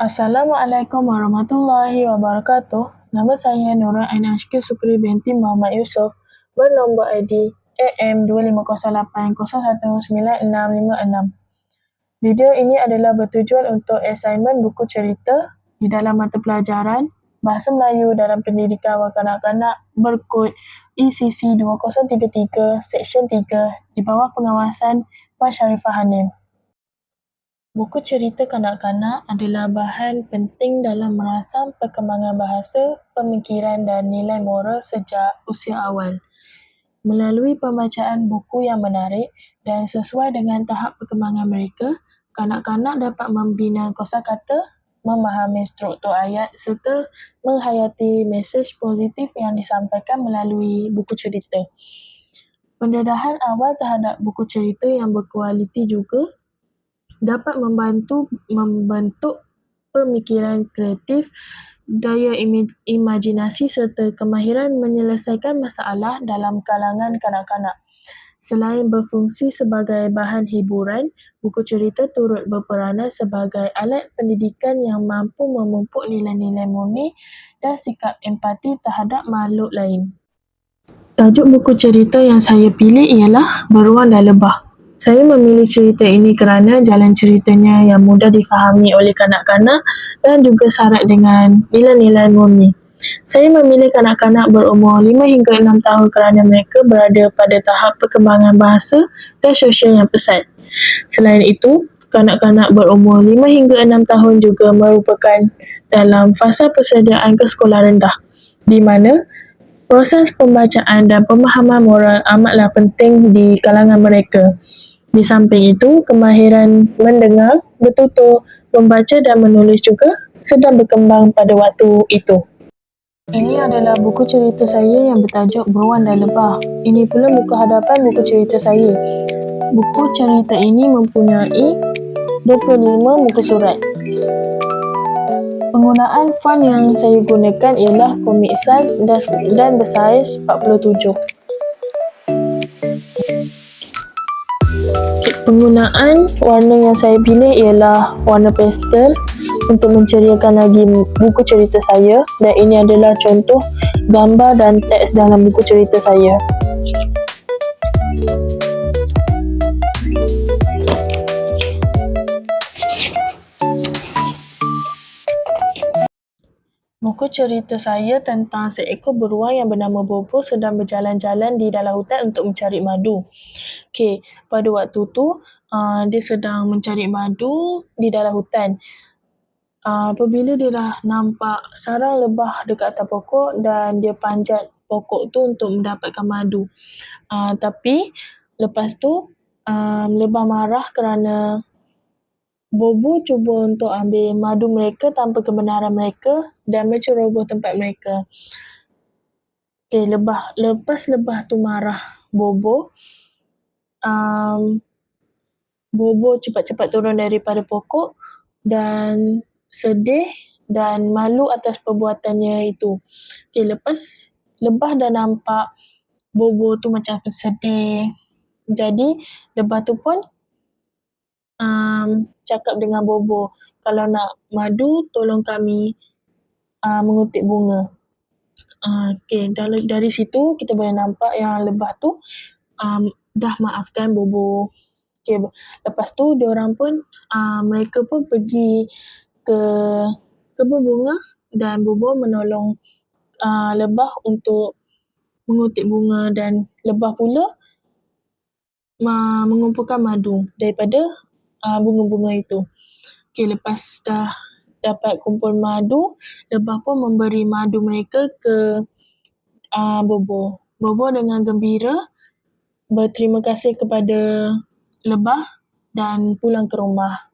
Assalamualaikum warahmatullahi wabarakatuh. Nama saya Nurul Ain Ashki Sukri binti Muhammad Yusof bernombor ID AM2508019656. Video ini adalah bertujuan untuk assignment buku cerita di dalam mata pelajaran Bahasa Melayu dalam Pendidikan Kanak-kanak berkod ECC 2033 Seksyen 3 di bawah pengawasan Puan Sharifah Hanim. Buku cerita kanak-kanak adalah bahan penting dalam merangsang perkembangan bahasa, pemikiran dan nilai moral sejak usia awal. Melalui pembacaan buku yang menarik dan sesuai dengan tahap perkembangan mereka, kanak-kanak dapat membina kosakata, memahami struktur ayat serta menghayati mesej positif yang disampaikan melalui buku cerita. Pendedahan awal terhadap buku cerita yang berkualiti juga dapat membantu membentuk pemikiran kreatif, daya imajinasi serta kemahiran menyelesaikan masalah dalam kalangan kanak-kanak. Selain berfungsi sebagai bahan hiburan, buku cerita turut berperanan sebagai alat pendidikan yang mampu memupuk nilai-nilai murni dan sikap empati terhadap makhluk lain. Tajuk buku cerita yang saya pilih ialah Beruang dan Lebah. Saya memilih cerita ini kerana jalan ceritanya yang mudah difahami oleh kanak-kanak dan juga syarat dengan nilai-nilai murni. Saya memilih kanak-kanak berumur 5 hingga 6 tahun kerana mereka berada pada tahap perkembangan bahasa dan sosial yang pesat. Selain itu, kanak-kanak berumur 5 hingga 6 tahun juga merupakan dalam fasa persediaan ke sekolah rendah, di mana proses pembacaan dan pemahaman moral amatlah penting di kalangan mereka. Di samping itu, kemahiran mendengar, bertutur, membaca dan menulis juga sedang berkembang pada waktu itu. Ini adalah buku cerita saya yang bertajuk Beruang dan Lebah. Ini pula buku hadapan buku cerita saya. Buku cerita ini mempunyai 25 muka surat. Penggunaan font yang saya gunakan ialah Comic Sans dan bersaiz 47. Penggunaan warna yang saya pilih ialah warna pastel untuk menceriakan lagi buku cerita saya dan ini adalah contoh gambar dan teks dalam buku cerita saya. Buku cerita saya tentang seekor beruang yang bernama Bobo sedang berjalan-jalan di dalam hutan untuk mencari madu. Okey, pada waktu tu uh, dia sedang mencari madu di dalam hutan. Uh, apabila dia dah nampak sarang lebah dekat atas pokok dan dia panjat pokok tu untuk mendapatkan madu. Uh, tapi lepas tu um, lebah marah kerana Bobo cuba untuk ambil madu mereka tanpa kebenaran mereka dan menceroboh tempat mereka. Okay, lebah, lepas lebah tu marah Bobo, um, Bobo cepat-cepat turun daripada pokok dan sedih dan malu atas perbuatannya itu. Okay, lepas lebah dah nampak Bobo tu macam sedih. Jadi, lebah tu pun um, cakap dengan Bobo, kalau nak madu, tolong kami uh, mengutip bunga. Uh, okay, dari, dari situ kita boleh nampak yang lebah tu um, dah maafkan Bobo. Okay, lepas tu orang pun, uh, mereka pun pergi ke kebun bunga dan Bobo menolong uh, lebah untuk mengutip bunga dan lebah pula mengumpulkan madu daripada uh, bunga-bunga itu. Okay, lepas dah dapat kumpul madu, lebah pun memberi madu mereka ke uh, Bobo. Bobo dengan gembira berterima kasih kepada lebah dan pulang ke rumah.